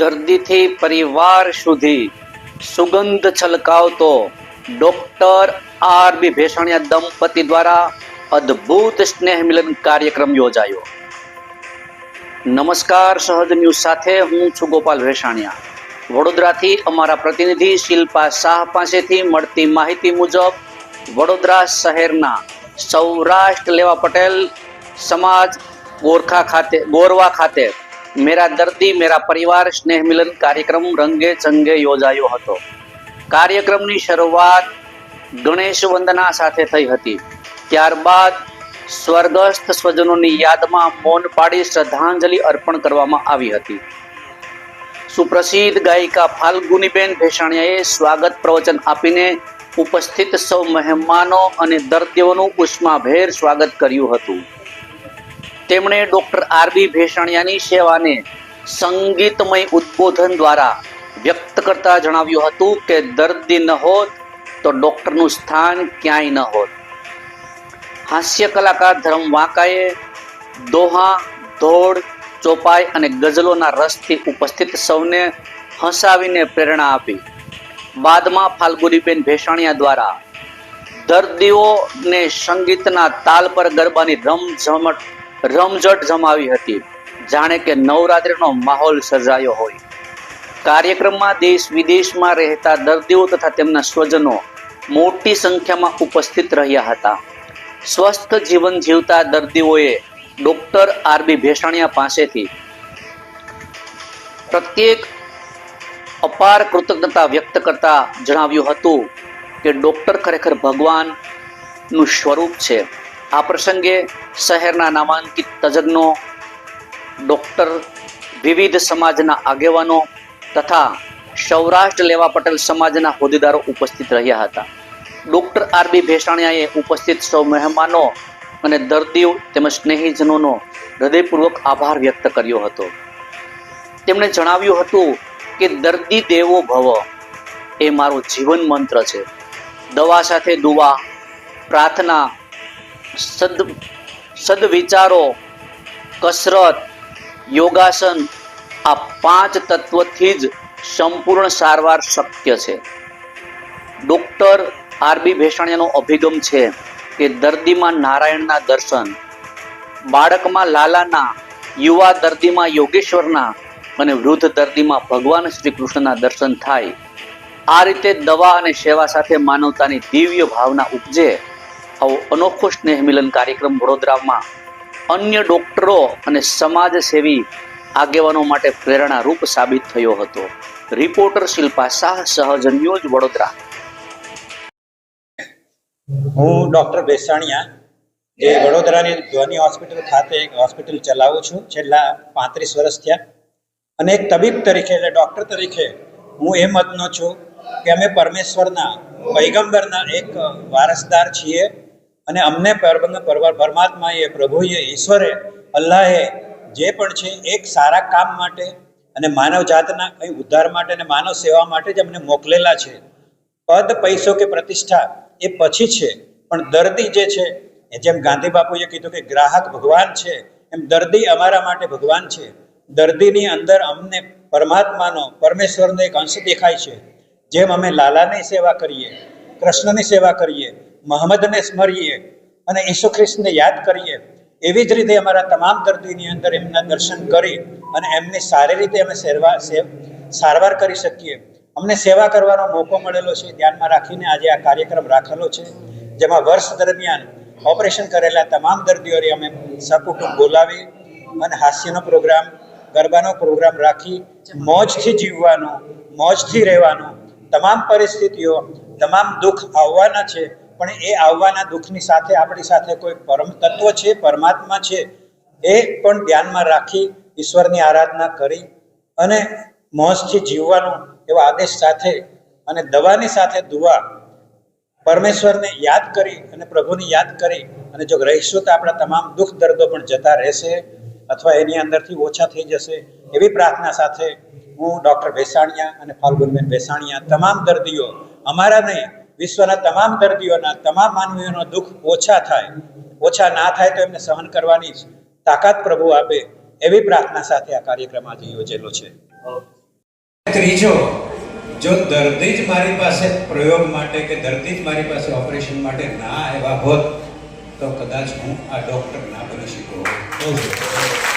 દર્દીથી પરિવાર સુધી સુગંધ છલકાવતો ડોક્ટર આર બી ભેસાણિયા દંપતિ દ્વારા અદ્ભુત સ્નેહ મિલન કાર્યક્રમ યોજાયો. નમસ્કાર સહજ ન્યૂઝ સાથે હું છું ગોપાલ ભેસાણિયા. વડોદરાથી અમારા પ્રતિનિધિ શિલ્પા શાહ પાસેથી મળતી માહિતી મુજબ વડોદરા શહેરના સૌરાષ્ટ્ર લેવા પટેલ સમાજ ગોરખા ખાતે ગોરવા ખાતે મેરા દર્દી મેરા પરિવાર સ્નેહ મિલન કાર્યક્રમ રંગે ચંગે યોજાયો હતો કાર્યક્રમની શરૂઆત ગણેશ વંદના સાથે થઈ હતી ત્યારબાદ સ્વર્ગસ્થ સ્વજનોની યાદમાં મૌન પાડી શ્રદ્ધાંજલિ અર્પણ કરવામાં આવી હતી। સુપ્રસિદ્ધ ગાયિકા ફાલ્ગુનીબેન ભેસાણિયાએ સ્વાગત પ્રવચન આપીને ઉપસ્થિત સૌ મહેમાનો અને દર્દીઓનું ઉષ્માભેર સ્વાગત કર્યું હતું। તેમણે ડોક્ટર આરબી ભેસાણિયાની સેવાને સંગીતમય ઉદ્બોધન દ્વારા વ્યક્ત કરતા જણાવ્યું હતું કે દર્દી ન હોત તો ડોક્ટરનું સ્થાન ક્યાંય ન હોત. હાસ્ય કલાકાર ધર્મ વાંકાએ દોહા, ધોળ, ચોપાઈ અને ગઝલોના રસથી ઉપસ્થિત સૌને હસાવીને પ્રેરણા આપી. બાદમાં ફાલ્ગુનીબેન ભેસાણિયા દ્વારા દર્દીઓને સંગીતના તાલ પર ગરબાની રમઝમટ રમઝટ જમાવી હતી. જાણે કે નવરાત્રિનો માહોલ સર્જાયો હોય. કાર્યક્રમમાં દેશ વિદેશમાં રહેતા દર્દીઓ તથા તેમના સ્વજનો મોટી સંખ્યામાં ઉપસ્થિત રહ્યા હતા. સ્વસ્થ જીવન જીવતા દર્દીઓએ ડોક્ટર આરબી ભેસાણિયા પાસેથી પ્રત્યેક અપાર કૃતજ્ઞતા વ્યક્ત કરતા જણાવ્યું હતું કે ડોક્ટર ખરેખર ભગવાનનું સ્વરૂપ છે. આ પ્રસંગે શહેરના નામાંકિત તજજ્ઞો, ડૉક્ટર, વિવિધ સમાજના આગેવાનો તથા સૌરાષ્ટ્ર લેવા પટેલ સમાજના હોદ્દેદારો ઉપસ્થિત રહ્યા હતા. ડૉક્ટર આર બી ભેસાણિયાએ ઉપસ્થિત સૌ મહેમાનો અને દર્દીઓ તેમજ સ્નેહીજનોનો હૃદયપૂર્વક આભાર વ્યક્ત કર્યો હતો. તેમણે જણાવ્યું હતું કે, દર્દી દેવો ભવ, એ મારો જીવન મંત્ર છે. દવા સાથે દુવા, પ્રાર્થના સદ સદવિચારો, કસરત, યોગાસન આ પાંચ તત્વથી જ સંપૂર્ણ સારવાર શક્ય છે. ડૉક્ટર આરબી ભેસાણિયાનો અભિગમ છે કે દર્દીમાં નારાયણના દર્શન, બાળકમાં લાલાના, યુવા દર્દીમાં યોગેશ્વરના અને વૃદ્ધ દર્દીમાં ભગવાન શ્રી કૃષ્ણના દર્શન થાય. આ રીતે દવા અને સેવા સાથે માનવતાની દિવ્ય ભાવના ઉપજે આવો અનોખો સ્નેહ મિલન કાર્યક્રમ વડોદરામાં અન્ય ડોક્ટરો અને સમાજસેવી આગેવાનો માટે પ્રેરણારૂપ સાબિત થયો હતો. રિપોર્ટર શિલ્પા શાહ સહજન્યો જ વડોદરા. હું ડૉક્ટર બેસાણિયા જે વડોદરાની ધ્વની હોસ્પિટલ ખાતે એક હોસ્પિટલ ચલાવું છું, છેલ્લા પાંત્રીસ વર્ષ થયા. અને એક તબીબ તરીકે, એટલે ડૉક્ટર તરીકે હું એ મતનો છું કે અમે પરમેશ્વરના, પૈગંબરના એક વારસદાર છીએ. અને અમને પરમ- પરમ- પરમાત્માએ, પ્રભુએ, ઈશ્વરે, અલ્લાહે જે પણ છે, એક સારા કામ માટે અને માનવ જાતના કંઈ ઉદ્ધાર માટે અને માનવ સેવા માટે જ અમને મોકલેલા છે. પદ, પૈસો કે પ્રતિષ્ઠા એ પછી છે, પણ દર્દી જે છે, એ જેમ ગાંધી બાપુએ કીધું કે ગ્રાહક ભગવાન છે, એમ દર્દી અમારા માટે ભગવાન છે. દર્દીની અંદર અમને પરમાત્માનો, પરમેશ્વરનો એક અંશ દેખાય છે. જેમ અમે લાલાની સેવા કરીએ, કૃષ્ણની સેવા કરીએ મહમ્મદને સ્મરીએ અને ઈસુ ખ્રિસ્તને યાદ કરીએ, એવી જ રીતે અમારા તમામ દર્દીની અંદર એમના દર્શન કરી અને એમની સારી રીતે અમે સેવા સારવાર કરી શકીએ. અમને સેવા કરવાનો મોકો મળેલો છે, ધ્યાનમાં રાખીને આજે આ કાર્યક્રમ રાખેલો છે, જેમાં વર્ષ દરમિયાન ઓપરેશન કરેલા તમામ દર્દીઓને અમે સકુટુંબ બોલાવી અને હાસ્યનો પ્રોગ્રામ, ગરબાનો પ્રોગ્રામ રાખી, મોજથી જીવવાનું, મોજથી રહેવાનું, તમામ પરિસ્થિતિઓ, તમામ દુઃખ આવવાના છે પણ એ આવવાના દુઃખની સાથે આપણી સાથે કોઈ પરમ તત્વ છે, પરમાત્મા છે, એ પણ ધ્યાનમાં રાખી ઈશ્વરની આરાધના કરી અને મોજથી જીવવાનો એવા આદેશ સાથે અને દવાની સાથે દુવા પરમેશ્વરને યાદ કરી અને પ્રભુને યાદ કરી અને જો રહીશું તો આપણા તમામ દુઃખ દર્દો પણ જતા રહેશે અથવા એની અંદરથી ઓછા થઈ જશે એવી પ્રાર્થના સાથે હું ડૉક્ટર ભેસાણિયા અને ફાલ્ગુનબેન ભેસાણિયા તમામ દર્દીઓ અમારા નહીં વિશ્વના તમામ દર્દીઓના તમામ માનવીઓનો દુઃખ ઓછા થાય ઓછા ના થાય તો એમને સહન કરવાની તાકાત પ્રભુ આપે એવી પ્રાર્થના સાથે આ કાર્યક્રમ આજે યોજેલો છે ત્રીજો જો દર્દી જ મારી પાસે પ્રયોગ માટે કે દર્દી જ મારી પાસે ઓપરેશન માટે ના આવ્યા હોત તો કદાચ હું આ ડોક્ટર ના બની શક્યો હોત.